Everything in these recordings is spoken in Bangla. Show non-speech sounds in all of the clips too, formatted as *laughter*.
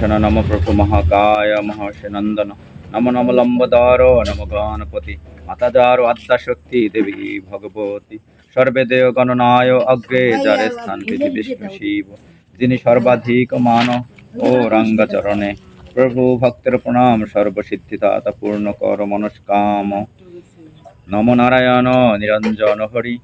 ಕ್ಷಣ ನಮ ಪ್ರಭು ಮಹಾಕಾಯ ಮಹಾಶನಂದನ ನಮ ನಮ ಲಂಬದಾರೋ ನಮ ಗಣಪತಿ মাতাদারো আদ্যাশক্তি দেবী ভগবতী সর্বে দেব গণনায় অগ্রে যারে স্থান পৃথিবী বিষ্ণু শিব যিনি সর্বাধিক মান ও রঙ্গচরণে প্রভু ভক্তের প্রণাম সর্বসিদ্ধিদাতা পূর্ণ কর মনস্কাম নম নারায়ণ নিরঞ্জন হরি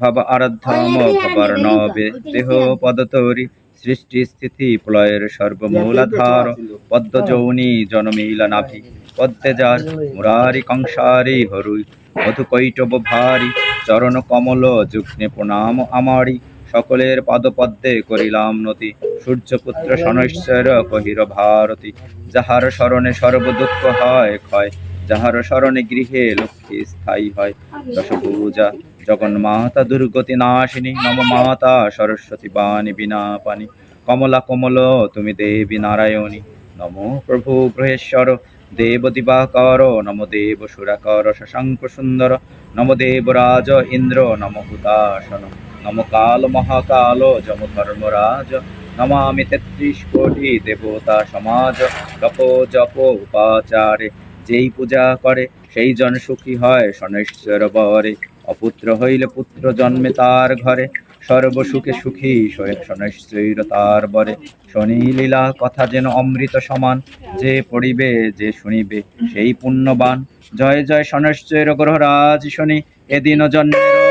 ভব আরাধ্যম খবর নবে দেহ পদতরি সৃষ্টি স্থিতি প্রলয়ের সর্বমূলাধার পদ্ম যৌনি জনমিলা নাভি। পদ্মে যার মুরারি কংসারি হরুই মধু কৈটব ভারি চরণ কমল যুগ্নে প্রণাম আমারি। সকলের পদপদ্মে করিলাম নতি সূর্যপুত্র সনৈশ্বর কহির ভারতী যাহার স্মরণে সর্ব দুঃখ হয় ক্ষয় যাহার স্মরণে গৃহে লক্ষ্মী স্থায়ী হয়। দশভূজা জগন্মাতা দুর্গতি নাশিনী, নম মাতা সরস্বতী বাণী বিনা পানি, কমলা কমল তুমি দেবী নারায়ণী, নম প্রভু গ্রহেশ্বর দেব দিবাকর, নম দেব সুরাকর, শশাঙ্ক সুন্দর, নম দেবরাজ ইন্দ্র, নম হুতাসন নম কাল মহাকাল, যম ধর্মরাজ নমামি তেত্রিশ কোটি দেবতা সমাজ জপ জপ উপাচারে, যেই পূজা করে সেই জন সুখী হয় সনেশ্বর বরে অপুত্র হইলে পুত্র জন্মে তার ঘরে। সর্বসুখে সুখী সনেশ্বর তার বরে। শনি লীলা কথা যেন অমৃত সমান, যে পড়িবে, যে শুনিবে সেই পুণ্যবান। জয় জয় সনেশ্বর গ্রহরাজ শনি এদিন জন্মের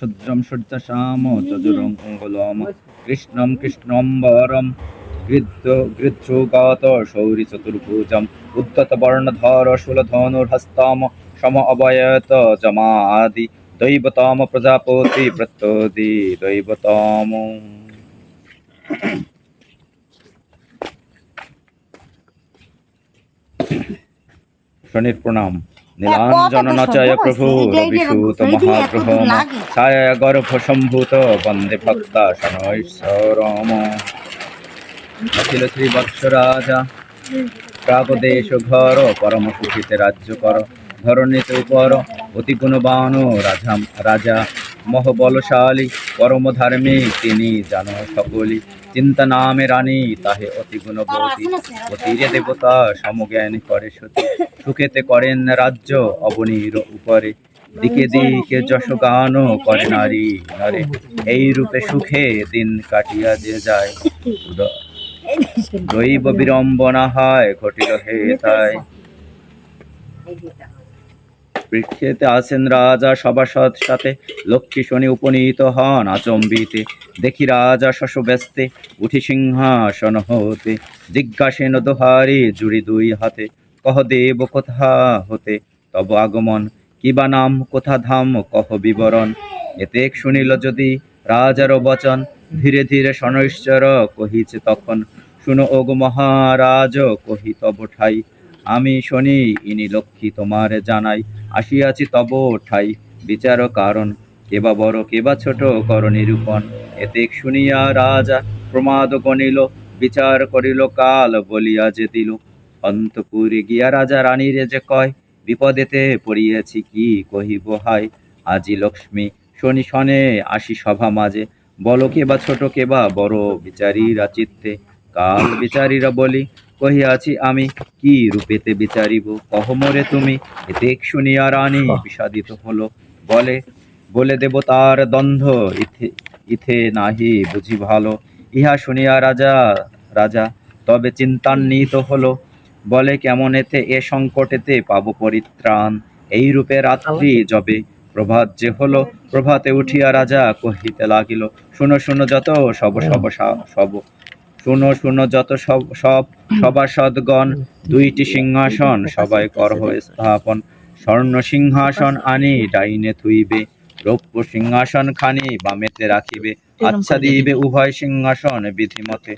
শুদ্রম সূর্যশ্যাম চতুরং অঙ্গুলম কৃষ্ণম কৃষ্ণম বরম গৃদ্ধুগাত শৌরি চতুর্ভুজম। উদ্যত বর্ণধর শূলধনুর্হস্তাম সম অবয়ত জমাদি। দৈবতম প্রজাপতি প্রত্যদি দৈবতম। *coughs* শনির প্রণাম। নীলাঞ্জন নচয় প্রভু রবিষূত মহাপ্রভম ছায়া গর্ভ সম্ভূত বন্দে ভক্তা শনৈশ্বরম অখিল শ্রী বৎস রাজা প্রাগদেশ ঘর পরম সুখিতে রাজ্য কর ধরণীতে উপর অতি গুণবান রাজা রাজা মহবলশালী পরম ধার্মিক তিনি জানো সকলি চিন্তা নামে রানী তাহে অতি গুণবতী। অতিরে দেবতা সমজ্ঞান করে সতী। সুখেতে করেন রাজ্য অবনীর উপরে। দিকে দিকে যশ গান করে নারী নরে। এই রূপে সুখে দিন কাটিয়া যে যায়। দৈব বিড়ম্বনা হয় ঘটিল হে তাই। বৃক্ষেতে আসেন রাজা সভাসদ সাথে লক্ষ্মী শনি উপনীত হন। আচম্বিতে দেখি রাজা শশ ব্যস্তে উঠি সিংহাসন হতে। জিজ্ঞাসেন দোহারি জুড়ি দুই হাতে, কহ দেব কোথা হতে? তব আগমন কিবা নাম, কোথা ধাম, কহ বিবরণ। এতে শুনিল যদি রাজার বচন, ধীরে ধীরে শনৈশ্বর কহিছে তখন। শুনো ওগ মহারাজ, কহি তব ঠাই। আমি শনি, ইনি লক্ষ্মী তোমার জানাই। আসিয়াছি তব ঠাই বিচার কারণ, কেবা বড়, কেবা ছোট, কর নিরূপণ। এতেক শুনিয়া রাজা প্রমাদ গণিল বিচার করিল, কাল বলিয়া যে দিল অন্তপুরে গিয়া রাজা রানীরে যে কয়, বিপদেতে পড়িয়াছি কি কহিব হাই আজি লক্ষ্মী, শনি শনে আসি সভা মাঝে। বল কেবা ছোট, কেবা বড়, বিচারীরা চিত্তে। কাল বিচারীরা বলি কহিয়াছি আমি কি রূপেতে বিচারিব? কহ মোরে তুমি? এতেক শুনিয়া রানী বিষাদিত হলো। বলে বলে দেব তার দ্বন্দ্ব ইথে ইথে নাহি বুঝি ভালো। ইহা শুনিয়া রাজা রাজা তবে চিন্তান্বিত হলো। বলে কেমন এতে এ সংকটেতে পাব পরিত্রাণ? এই রূপে রাত্রি যবে প্রভাত যে হলো প্রভাতে উঠিয়া রাজা কহিতে লাগিল শুনো শুনো যত সব সব সব শুনো শুনো যত সব সব সভাসদগণ দুইটি সিংহাসন সবাই করহ স্থাপন। স্বর্ণ সিংহাসন আনি ডাইনে থুইবে। রৌপ্য সিংহাসন খানি বামেতে রাখিবে। আচ্ছা দিবে। উভয় সিংহাসন বিধিমতে।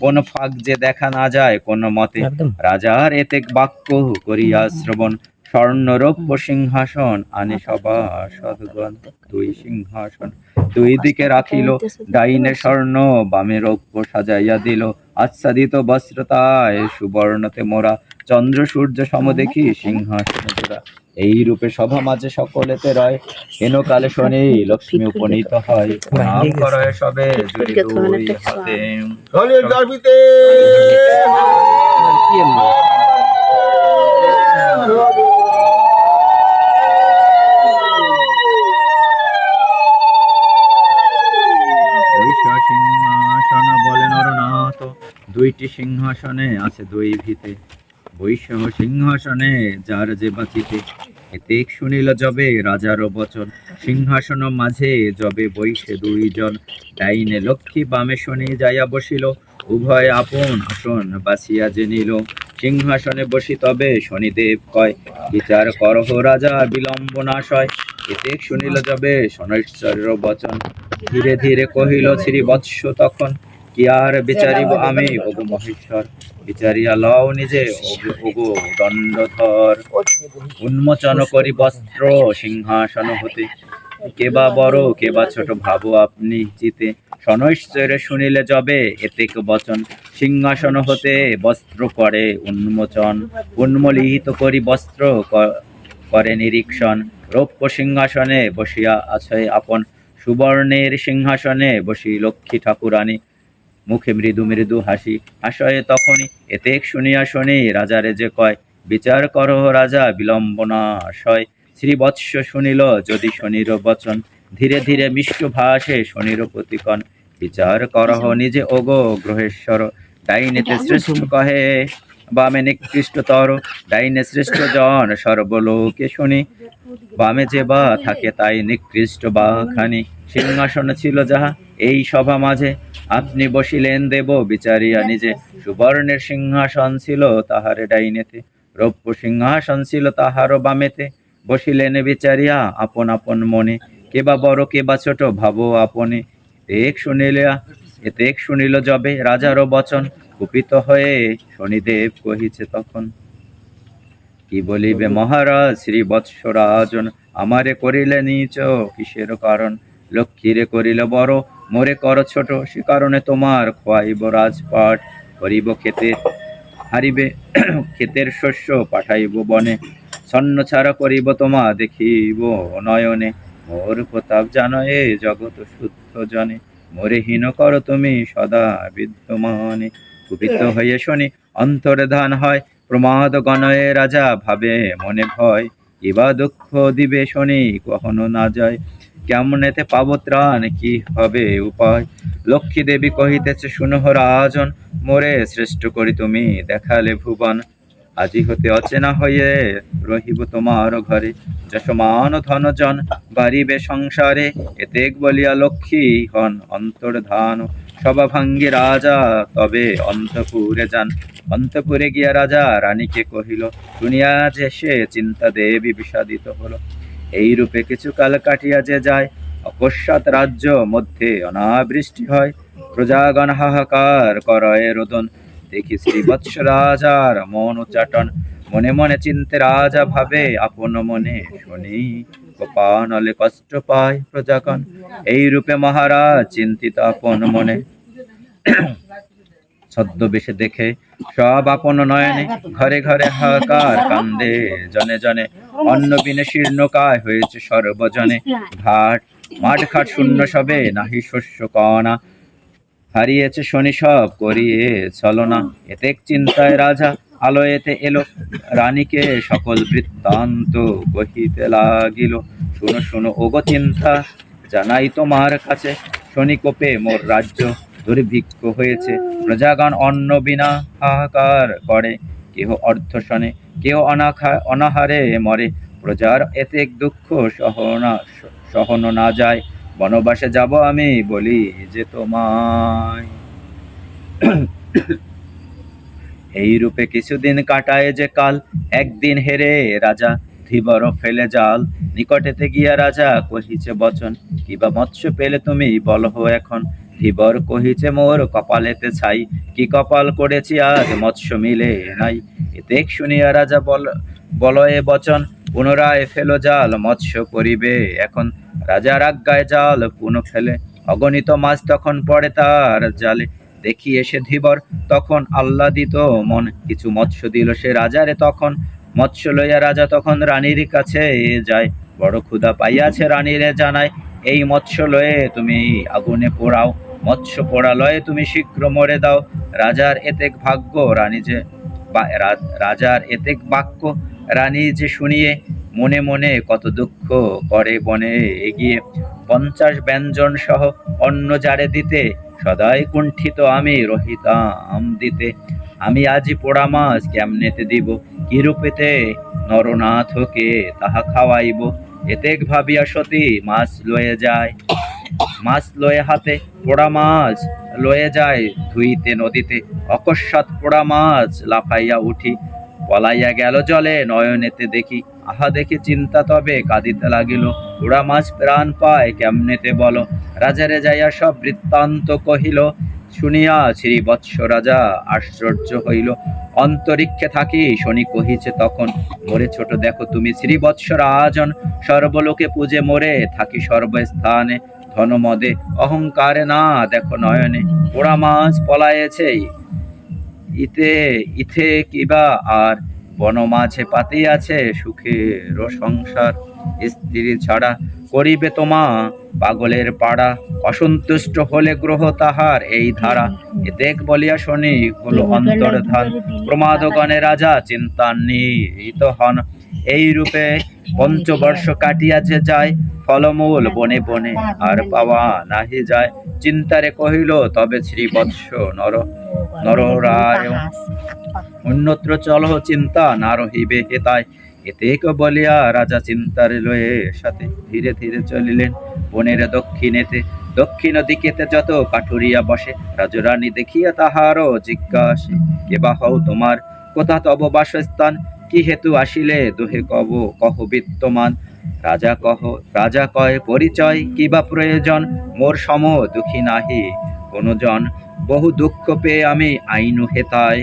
কোন ফাঁক যে দেখা না যায় কোন মতে। রাজার এতে বাক্য করিয়া শ্রবণ। স্বর্ণরৌপ্য সিংহাসন আনে সবা সদগণ দুই সিংহাসন। দুই দিকে রাখিল ডাইনে স্বর্ণ বামে রৌপ্য সাজাইয়া দিল। আচ্ছাদিত বস্ত্রতায় সুবর্ণতে মোরা চন্দ্র সূর্য সম দেখি সিংহাসন জোড়া এই রূপে সভা মাঝে সকলেতে রয় হেন কালে শনি লক্ষ্মী উপনীত হয়। নাম করয় সবে দুই হাতে। দুইটি সিংহাসনে আছে দুই ভিতে। বৈশ সিংহাসনে যার যে বাঁচিতে, এতেক শুনিল যবে রাজার বচন। সিংহাসন মাঝে যবে বৈশে দুইজন। ডাইনে লক্ষ্মী বামে শনি যাইয়া বসিল। উভয় আপন আসন বাছিয়া যে নিল সিংহাসনে বসি তবে শনিদেব কয় বিচার করহ রাজা বিলম্ব নাশয় এতেক শুনিল যবে শনৈশ্বর্য বচন। ধীরে ধীরে কহিল শ্রী বৎস তখন কি আর বিচারিব আমি ওগো মহেশ্বর বিচারিয়া লও নিজে ওগো- দণ্ডধর। উন্মোচন করি বস্ত্র সিংহাসন হতে। কেবা বড় কেবা ছোট ভাবো আপনি জিতে সনৈশ্বরে শুনিলে যবে এতেক বচন। সিংহাসন হতে বস্ত্র করে উন্মোচন। উন্মোলিত করি বস্ত্র করে নিরীক্ষণ। রৌপ্য সিংহাসনে বসিয়া আছে আপন। সুবর্ণের সিংহাসনে বসি লক্ষ্মী ঠাকুরানী। মুখে মৃদু মৃদু হাসি। হাসয়ে তখনই এতে শুনিয়া শুনি রাজারে যে কয় বিচার করহ রাজা বিলম্ব না আশয় শ্রীবৎস শুনিল যদি শনির বচন। ধীরে ধীরে মিষ্ট ভাষে শনির প্রতিকন বিচার করহ নিজে ওগো গ্রহেশ্বর। ডাইনেতে শ্রেষ্ঠ কহে বামে নিকৃষ্টতর। ডাইনে শ্রেষ্ঠ জন সর্বলোকে শুনি। বামে যে বা থাকে তাই নিকৃষ্ট বা খানি সিংহাসন ছিল যাহা এই সভা মাঝে আপনি বসিলেন দেব বিচারিয়া নিজে। সুবর্ণের সিংহাসন ছিল তাহারে ডাইনেতে, রৌপ্য সিংহাসন ছিল তাহারও বামেতে। বসিলেন বিচারিয়া আপন আপন মনে, কেবা বড় কেবা ছোট, ভাবো আপনে। এক শুনিলিয়া এতেক শুনিল যবে রাজারও বচন, কুপিত হয়ে শনিদেব কহিছে তখন, কি বলিবে মহারাজ শ্রী বৎসরাজন আমারে করিলে নিচ কিসের কারণ? লক্ষ্মীরে করিলে বড় মোরে কর ছোট, সে কারণে তোমার খোয়াইব রাজপাট করিব খেতে হারিবে *clears throat* ক্ষেতের শস্য, পাঠাইব বনে ছন্ন ছাড়া করিব তোমা, দেখিব নয়নে। মোর প্রতাপ জানো এ জগত শুদ্ধ জনে, মোরে হীন কর তুমি সদা বিদ্যমানে। কুপিত হয়ে শনি, অন্তরে ধান হয়, প্রমাদ গণয়ে রাজা ভাবে মনে ভয়। কিবা দুঃখ দিবে শনি, কখনো না যায়। কেমনেতে পাব ত্রাণ কি হবে উপায়? লক্ষ্মী দেবী কহিতেছে শুনহ রাজন, মোরে শ্রেষ্ঠ করি তুমি, দেখালে ভুবন। আজি হতে অচেনা হয়ে রহিব তোমার ঘরে। যশমান ধনজন বাড়িবে সংসারে। এতেক বলিয়া লক্ষ্মী হন অন্তর্ধান। সভা ভাঙ্গি রাজা, তবে অন্তপুরে যান। অন্তপুরে গিয়া রাজা রানীকে কহিল, শুনিয়া যে সে চিন্তা দেবী বিষাদিত হলো। এই রূপে কিছু কাল কাটিয়া যে যায়, অকস্মাৎ রাজ্য মধ্যে অনাবৃষ্টি হয়। প্রজাগণ হাহাকার করয় রোদন। দেখি শ্রী বৎস রাজার মন উচ্চাটন। মনে মনে চিন্তে রাজা ভাবে, আপন মনে শুনি গোপানলে কষ্ট পায় প্রজাগণ। এই রূপে মহারাজ চিন্তিত আপন মনে। ছদ্মবেশে দেখে সব আপন নয়নে ঘরে ঘরে হাহাকার কান্দে, জনে জনে অন্ন বিনে শীর্ণকায় হয়েছে সর্বজনে। ঘাট মাঠ ঘাট শূন্য সবে নাহি শস্য কণা। হারিয়েছে শনি সব করিয়ে ছলনা এতেক চিন্তায় রাজা আলোয়েতে এলো। রানীকে সকল বৃত্তান্ত কহিতে লাগিল। শুনো শুনো ওগো চিন্তা জানাই তোমার কাছে। শনি কোপে মোর রাজ্য দুর্ভিক্ষ হয়েছে। প্রজাগণ অন্ন বিনা হাহাকার করে কেহ অর্ধ শনে কেহ অনাখা, অনাহারে মরে। প্রজার এতেক দুঃখ সহনা, সহন না যায়। বনবাসে যাব আমি বলি যে তোমায়। এই রূপে কিছুদিন কাটায় যে কাল, একদিন হেরে রাজা ধীবর ফেলে জাল। নিকটেতে গিয়া রাজা কহিছে, বচন কিবা মৎস্য পেলে তুমি বলহ এখন? ধীবর কহিছে, মোর কপালেতে ছাই, কি কপাল করেছি আজ? মৎস্য মিলে নাই। এতেক শুনিয়া রাজা বল বলয়ে বচন, পুনরায় ফেলো জাল, মৎস্য করিবে এখন। রাজার আজ্ঞায় জাল পুনঃ ফেলে, অগণিত মাছ তখন পড়ে তার জালে। দেখি এসে ধীবর, তখন আহ্লাদিত মন, কিছু মৎস্য দিল সে রাজারে তখন। মৎস্য লইয়া রাজা তখন রানীর কাছে যায়, বড় ক্ষুধা পাইয়াছে রানীরে জানায়, এই মৎস্য লয়ে তুমি আগুনে পোড়াও। মৎস্য পোড়া লয়ে তুমি শীঘ্র মরে দাও। রাজার এতেক ভাগ্য রানী যে রাজার এতেক বাক্য রানী যে শুনিয়ে মনে মনে কত দুঃখ করে বনে এগিয়ে। পঞ্চাশ ব্যঞ্জন সহ অন্য জারে দিতে সদাই কুণ্ঠিত আমি রহিতাম দিতে। আমি আজি পোড়া মাছ কেমনেতে দিব? কি রূপেতে নরনাথকে তাহা খাওয়াইব? এতেক ভাবিয়া সতী মাছ লয়ে যায়। মাছ লয়ে হাতে পোড়া মাছ লয়ে যায় ধুইতে নদীতে। অকস্মাৎ পোড়া মাছ লাফাইয়া উঠি, পলাইয়া গেল জলে, নয়নেতে দেখি, আহা দেখে চিন্তা তবে কাঁদিতে লাগিল। পোড়া মাছ প্রাণ পায় কেমনেতে বলো? রাজারে যাইয়া সব বৃত্তান্ত কহিল, শুনিয়া শ্রী বৎস রাজা আশ্চর্য হইল। অন্তরিক্ষে থাকি, শনি কহিছে তখন, মোরে ছোট দেখো তুমি শ্রী বৎস রাজন সর্বলোকে পূজে মোরে থাকি সর্বস্থানে। ধনমদে অহংকারে না দেখো নয়নে। পোড়া মাছ পলায়েছে। ইতে, ইথে কিবা আর বন মাঝে পাতি আছে। সুখের সংসার স্ত্রী ছাড়া করিবে তোমা। পাগলের পাড়া অসন্তুষ্ট হলে গ্রহ তাহার। এই ধারা এ দেখ বলিয়া শনি হলো অন্তর্ধান। প্রমাদগণে রাজা চিন্তান্বিত হন। এই রূপে পঞ্চবর্ষ কাটিয়া যে যায়, ফলমূল বনে বনে আর পাওয়া নাহি যায়। চিন্তারে কহিল, তবে শ্রী বৎস নর নররায় অন্যত্র চলহ চিন্তা না রহিবে হেতায়। এতেক বলিয়া রাজা চিন্তার লয়ে সাথে ধীরে ধীরে চলিলেন বনের দক্ষিণেতে। দক্ষিণ দিকেতে যত কাঠুরিয়া বসে, রাজরানী দেখিয়া তাহারও জিজ্ঞাসে, কে বা হও তোমার? কোথা তব বাসস্থান? কি হেতু আসিলে দোহে কব, কহ বিত্তমান রাজা কহ, রাজা কয়, পরিচয় কি বা প্রয়োজন? মোর সম দুঃখী নাহি কোনো জন বহু দুঃখ পেয়ে আমি আইনু হেতায়।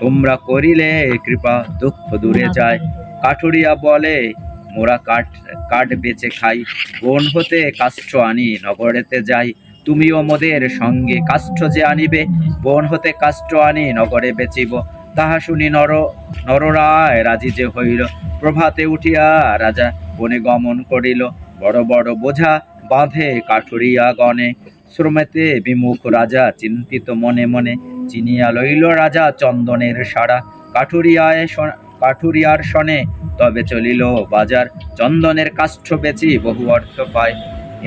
তোমরা করিলে কৃপা দুঃখ দূরে যায়। কাঠুরিয়া বলে, মোরা কাঠ কাঠ বেচে খাই। বন হতে কাষ্ঠ আনি, নগরেতে যাই। তুমিও মোদের সঙ্গে কাষ্ঠ যে আনিবে, বন হতে কাষ্ঠ আনি, নগরে বেচিব। তাহা শুনি নর, নররায় রাজি যে হইল। প্রভাতে উঠিয়া রাজা বনে গমন করিল। বড় বড় বোঝা বাঁধে কাঠুরিয়া গণে শ্রমেতে বিমুখ রাজা চিন্তিত মনে মনে চিনিয়া লইল রাজা চন্দনের সারা কাঠুরিয়ায় কাঠুরিয়ার সনে তবে চলিল বাজার। চন্দনের কাষ্ঠ বেচি বহু অর্থ পায়।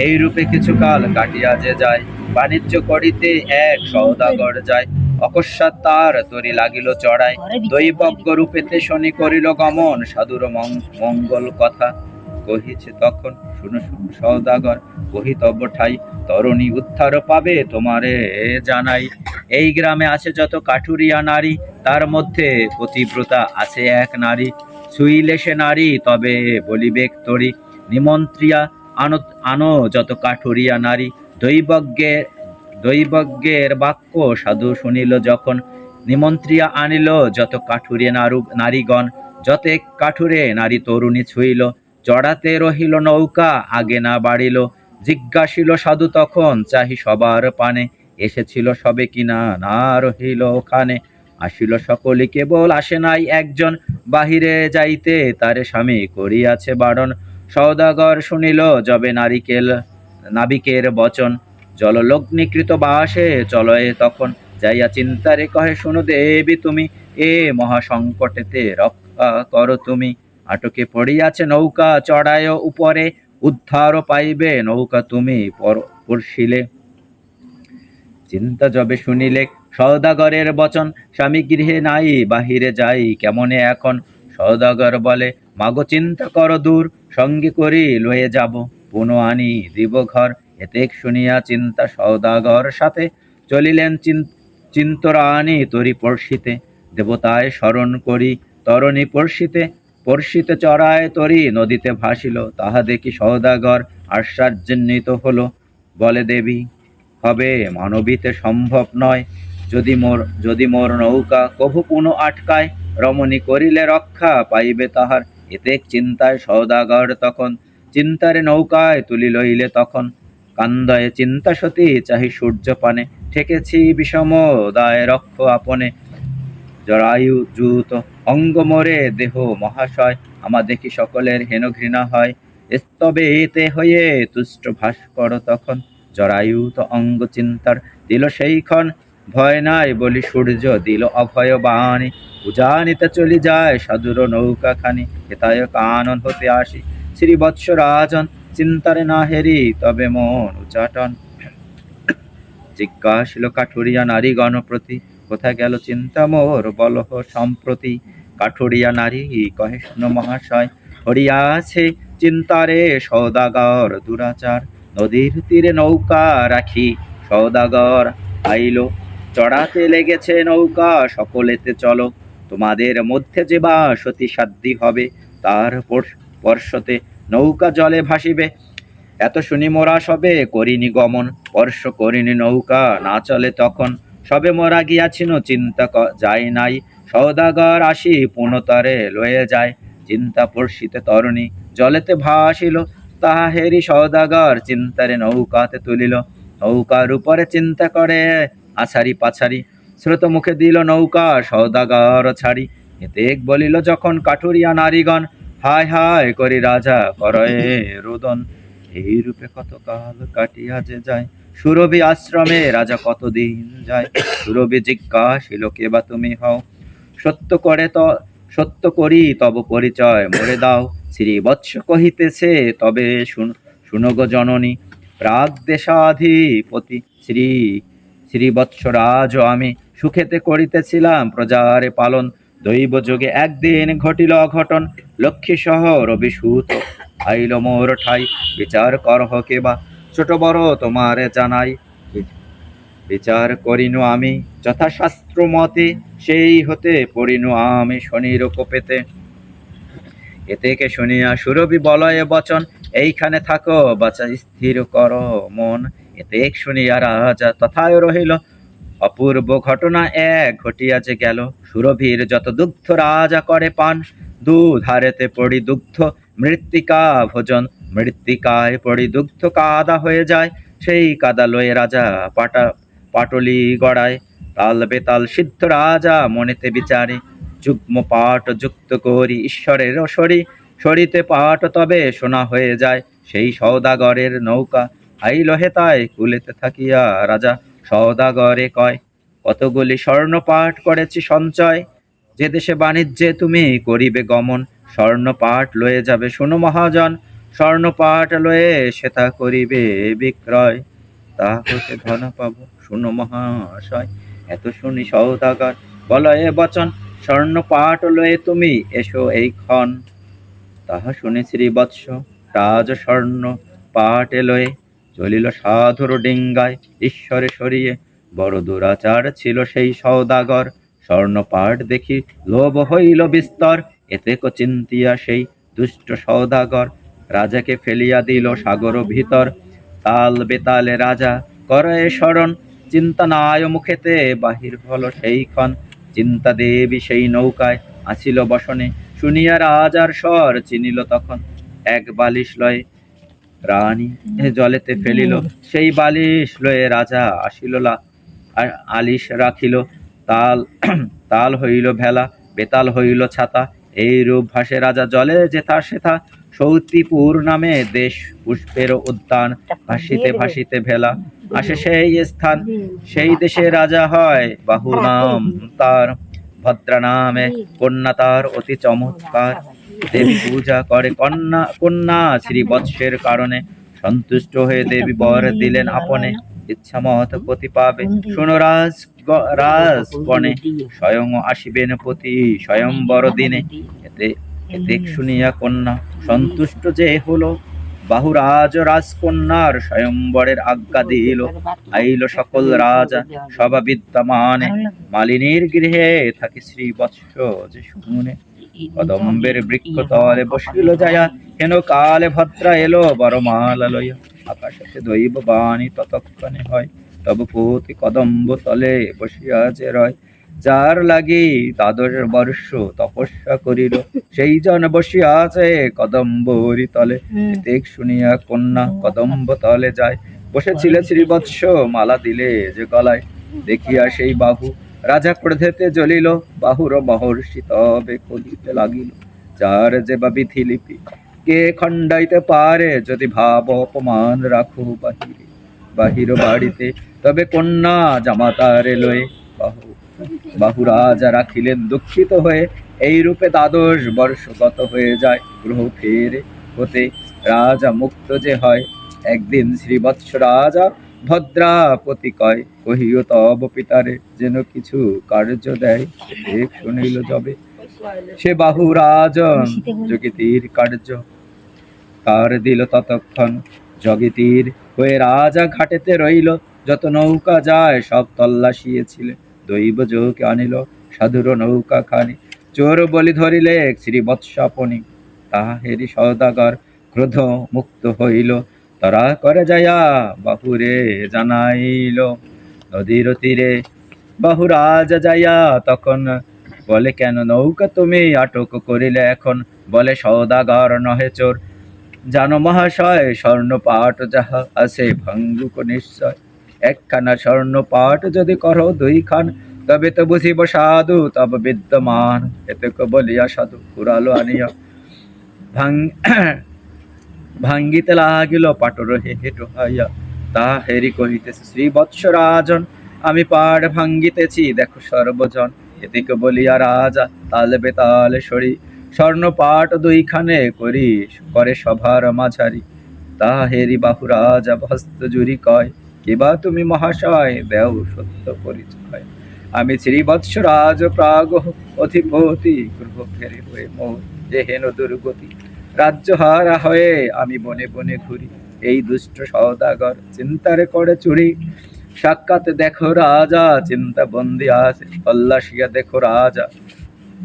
এই রূপে কিছুকাল কাটিয়া যে যায়, বাণিজ্য করিতে এক সৌদাগর যায়। অকস্মাৎ তার তরি লাগিল চড়াই। দৈবজ্ঞ রূপেতে শনি করিল গমন। সাধুর মঙ্গল কথা কহিছে তখন। শুনো শুনো সৌদাগর কহিতব্য ঠাই তরণী উদ্ধার পাবে তোমারে জানাই। এই গ্রামে আছে যত কাঠুরিয়া নারী তার মধ্যে পতিব্রতা আছে এক নারী। ছুইলে সে নারী তবে বলিবেক তরি। নিমন্ত্রিয়া আনো আনো যত কাঠুরিয়া নারী। দৈবজ্ঞের দৈবজ্ঞের বাক্য সাধু শুনিল যখন, নিমন্ত্রিয়া আনিল যত কাঠুরে নারু, নারীগণ, যতে কাঠুরে নারী তরুণী ছুইল চড়াতে রহিল নৌকা, আগে না বাড়িল। জিজ্ঞাসিল সাধু তখন, চাহি সবার পানে, এসেছিল সবে কিনা, না রহিল ওখানে? আসিল সকলে, কেবল আসে নাই একজন, বাহিরে যাইতে তারে স্বামী করিয়াছে বারণ। সৌদাগর শুনিল, যবে নারিকেল, নাবিকের বচন জললগ্নিকৃত বাসে চলয়ে তখন, যাইয়া চিন্তারে কহে, শুনো দেবী তুমি, এ মহাসংকটেতে রক্ষা করো তুমি। আটকে পড়িয়াছে নৌকা চড়ায় উপরে, উদ্ধার পাইবে নৌকা তুমি পর- পড়শিলে চিন্তা যবে শুনিলে সৌদাগরের বচন, স্বামী গৃহে নাই, বাহিরে যাই, কেমনে এখন? সৌদাগর বলে, মাগো, চিন্তা করো দূর, সঙ্গে করি লয়ে যাব, পুনঃ আনি দিব ঘর। এতেক শুনিয়া চিন্তা সৌদাগর সাথে চলিলেন চিন- চিন্তরানি তরি পড়শিতে দেবতায় স্মরণ করি তরণী পড়শিতে। পড়শিতে চড়ায় তরি নদীতে ভাসিল, তাহা দেখি সৌদাগর আশ্চর্যান্বিত হলো। বলে দেবী, হবে মানবীতে সম্ভব নয়। যদি মোর যদি মোর নৌকা কভু পুনঃ আটকায়, রমণী করিলে রক্ষা পাইবে তাহার। এতে চিন্তায় সৌদাগর তখন চিন্তারে নৌকায় তুলি লইলে তখন কান্দয়ে চিন্তা সতী, চাহি সূর্য পানে ঠেকেছি বিষম দায় রক্ষ আপনে। জরায়ু জুত অঙ্গ মরে দেহ মহাশয় আমা দেখি সকলের হেন ঘৃণা হয়। স্তবে এতে হয়ে তুষ্ট ভাস্কর তখন, জরায়ু তো অঙ্গ চিন্তার দিল সেইক্ষণ ভয় নাই বলি সূর্য দিল অভয় বাণী। উজানিতে চলি যায় সাধুর নৌকা খানি হেতায় কানন হতে আসি। শ্রী বৎস রাজন চিন্তারে না হেরি তবে মন উচাটন। জিজ্ঞাসিল কাঠুরিয়া নারী গণপ্রতি কোথা গেল চিন্তা মোর? বলহ সম্প্রতি। কাঠুরিয়া নারী, কহে, শুনো মহাশয় হরিয়াছে চিন্তারে সৌদাগর দুরাচার। নদীর তীরে নৌকা রাখি সৌদাগর। আইলো, চড়াতে লেগেছে নৌকা, সকলেতে চলো। তোমাদের মধ্যে যে বা সতী সাধ্যি হবে, তার পর- পর্শতে নৌকা জলে ভাসিবে। এত শুনি মোরা সবে, করিনি গমন। স্পর্শ করিনি নৌকা, না চলে তখন। সবে মোরা গিয়াছিল চিন্তা যাই নাই। সৌদাগর আসি, পুনতরে লয়ে যায়। চিন্তা পড়শিতে তরণী জলেতে ভাসিল। তাহা হেরি সৌদাগর চিন্তারে নৌকাতে তুলিল। নৌকার উপরে চিন্তা করে আছারি পাছারি স্রোত মুখে দিল নৌকা সৌদাগর ছাড়ি। এতে বলিল যখন কাঠুরিয়া নারীগণ হায় হায় করি রাজা করয়ে রোদন। এই রূপে কত কাল কাটিয়া যে যায়। সুরভি আশ্রমে রাজা কতদিন যায়। সুরভি জিজ্ঞাসিল কে বা তুমি হও? সত্য করে তো, সত্য করি, তব পরিচয় মরে দাও। শ্রী বৎস কহিতেছে, তবে শুন শুনগ জননী, প্রাগ দেশাধিপতি শ্রী শ্রী বৎসরাজ আমি সুখেতে করিতেছিলাম প্রজারে পালন। দৈব যোগে একদিন ঘটিল অঘটন। লক্ষ্মী সহ রবি সুত। আইল মোর ঠাই, বিচার কর করহ কেবা ছোট বড় তোমারে জানাই। বিচার করিনু আমি, যথাশাস্ত্র মতে সেই হতে পড়িনু আমি শনির কোপেতে। এতেকে শুনিয়া সুরভি বলয়ে বচন, এইখানে থাকো, বাচা স্থির কর মন। এতে শুনিয়া রাজা তথায় রহিল অপূর্ব ঘটনা এক ঘটিয়াছে গেল। সুরভীর যত দুগ্ধ রাজা করে পান, দুধ হারেতে পড়ি দুগ্ধ মৃত্তিকা ভোজন। মৃত্তিকায় পড়ি দুগ্ধ কাদা হয়ে যায়, সেই কাদা লয়ে রাজা পাটা পাটলি গড়ায়। তাল বেতাল সিদ্ধ রাজা মনেতে বিচারে, যুগ্ম পাঠ যুক্ত করি ঈশ্বরের সরি। সরিতে পাঠ তবে শোনা হয়ে যায়, সেই সৌদাগরের নৌকা। আইল হেতায় কুলেতে থাকিয়া রাজা সৌদাগরে কয়, কতগুলি স্বর্ণ পাঠ করেছি সঞ্চয়। যে দেশে বাণিজ্যে তুমি করিবে গমন স্বর্ণ পাঠ লয়ে যাবে। শোনো মহাজন, স্বর্ণপাঠ লয়ে সেটা করিবে বিক্রয়। তা হতে ধন পাব? শুনো মহাশয়, এত শুনি সৌদাগর। বলয়ে বচন স্বর্ণ পাঠ লয়ে তুমি এসো এই ক্ষণ। তাহা শুনে শ্রী বৎস, রাজ স্বর্ণ পাঠ লয়ে চলিল সাধুর ডিঙ্গায় ঈশ্বরে সরিয়ে। বড় দুরাচার ছিল সেই সৌদাগর। স্বর্ণ পাঠ দেখি লোভ হইল বিস্তর। এতে চিন্তিয়া সেই দুষ্ট সৌদাগর। রাজাকে ফেলিয়া দিল সাগর ভিতর। তাল বেতালে রাজা, করে স্মরণ চিন্তা নায় মুখেতে। বাহির হল সেইক্ষণ চিন্তা দেবী সেই নৌকায় আসিল বসনে। শুনিয়া রাজার স্বর চিনিল তখন। এক বালিশ লয়ে রানী জলেতে ফেলিল। সেই বালিশ লয়ে রাজা আসিল আলিশ রাখিল। তাল *clears throat* তাল হইল ভেলা বেতাল হইল ছাতা। এই রূপ ভাসে রাজা জলে যেথা সেথা। সৌতিপুর নামে দেশ পুষ্পের উদ্যান ভাসিতে ভাসিতে ভেলা। আসে সেই স্থান সেই দেশে রাজা হয়। বাহু নাম তার ভদ্রা নামে কন্যা তার অতি চমৎকার। দেবী পূজা করে কন্যা কন্যা শ্রী বৎসের কারণে সন্তুষ্ট হয়ে দেবী বর দিলেন আপনে। ইচ্ছা মত পতি পাবে শোনো রাজ রাজ বনে স্বয়ং আসিবেন পতি স্বয়ং বড় দিনে। এতে শুনিয়া কন্যা সন্তুষ্ট যে হলো, বাহুরাজ রাজকন্যার স্বয়ংবরের আজ্ঞা দিল। আইল সকল রাজা সভা বিদ্যমানে মালিনীর গৃহে থাকি শ্রী বৎস যে শুনে কদম্বের বৃক্ষ তলে বসিল যায়া হেন কালে ভদ্রা এলো বড় মালা লইয়া আকাশে দৈব বাণী ততক্ষণে হয় তব পুতি কদম্ব তলে বসিয়া যে রয় যার লাগি দ্বাদশ বর্ষ তপস্যা করিল সেই জন বসিয়া আছে কদম্বরি তলে দেখ শুনিয়া কন্যা কদম্ব তলে যায়। বসেছিল শ্রীবৎস মালা দিলে যে গলায়। দেখিয়া সেই বাহু রাজা ক্রোধেতে জ্বলিল, বাহুর মহর্ষি তবে কহিতে লাগিল। যার যে বা বিধি লিপি, কে খণ্ডাইতে পারে যদি ভাব অপমান রাখো বাহিরে। বাহির বাড়িতে তবে কন্যা জামাতারে লয়ে বাহু। বাহু রাজা রাখিলেন দুঃখিত হয়ে, এই রূপে দ্বাদশ বর্ষ গত হয়ে যায়। গ্রহ ফেরে হতে রাজা মুক্ত যে হয়, একদিন শ্রীবৎস রাজা ভদ্রাপতি কয় কহিও, তব পিতারে যেন কিছু কার্য দেয়। এক শুনিল যবে, সে বাহু রাজন যোগীতির কার্য। কার দিল ততক্ষণ, জগিতির হয়ে রাজা ঘাটেতে রইল। যত নৌকা যায়, সব তল্লাশিয়েছিলে। দৈব যোগে আনিল, সাধুর নৌকা খানি চোর বলি ধরিলে, শ্রী বৎসাপনি তাহেরি সৌদাগর ক্রোধ মুক্ত হইল। তারা করে যায়া বাহুরে জানাইল। নদীর তীরে বাহু রাজা যাইয়া তখন বলে, কেন নৌকা তুমি আটক করিলে এখন? বলে, সৌদাগর নহে চোর। জানো মহাশয় স্বর্ণ পাট যাহা আছে ভাঙ্গুক নিশ্চয়। একখানা স্বর্ণ পাট যদি করো দুইখান, তবে তো বুঝিব সাধু, তব বিদ্যমান। এতক বলিয়া সাধু কুড়ালো আনিয়া ভাং, ভাঙ্গিতে লাগিল পাটর হেটো হাইয়া তা হেরি কহিতেছে শ্রী বৎস রাজন আমি পাড় ভাঙ্গিতেছি, দেখো সর্বজন, এদিকে বলিয়া রাজা, তালে বেতালে সরি স্বর্ণ পাট দুইখানে করি, করে সভার মাঝারি। তা হেরি বাহু রাজা ভস্ত জুরি কয় কিবা তুমি মহাশয়, দেও সত্য পরিচয়। আমি শ্রীবৎস রাজ প্রাগ অধিপতি, গৃহ ফেরে হয়ে মোর যে হেন দুর্গতি। রাজ্য হারা হয়ে আমি বনে বনে ঘুরি এই দুষ্ট সওদাগর চিন্তারে করে চুরি। সাক্ষাৎ দেখো রাজা, চিন্তা বন্দি আছে, তল্লাশিয়া দেখো রাজা।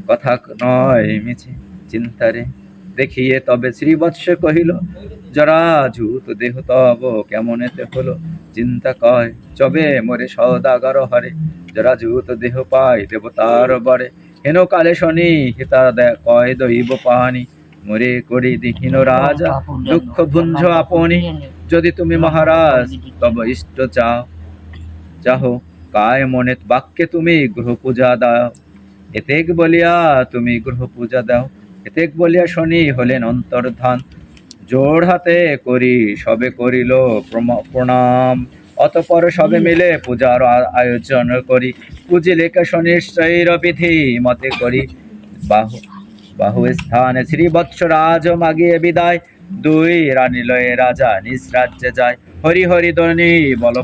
কথা নয় মিছে চিন্তারে, দেখিয়ে তবে শ্রীবৎস কহিল যারা জুত দেহ তব কেমন এতে হলো? চিন্তা কয়, চবে মোরে সদাগর হরে যারা জুত দেহ পায় দেবতার বরে। হেন কালে শনি, হিতা কয় দৈব পানি মোরে করি দিহীন রাজা। দুঃখ ভুঞ্জ আপনি, যদি তুমি মহারাজ, তব ইষ্ট চাও। চাহো কায় মনে বাক্যে তুমি গ্রহ পূজা দাও। এতেক বলিয়া তুমি গ্রহ পূজা দাও। এতেক বলিয়া শনি হলেন অন্তর্ধান। জোড় হাতে করি, সবে করিল প্রণাম। অতপর সবে মিলে পূজার আয়োজন করি। পুজিলে শনিশ্চয়র বিধি মতে করি। বাহু বাহু স্থানে শ্রী বৎস রাজ মাগিয়ে বিদায়। দুই রানী লয়ে রাজা নিজ রাজ্যে যায়। হরি হরি ধনী বল।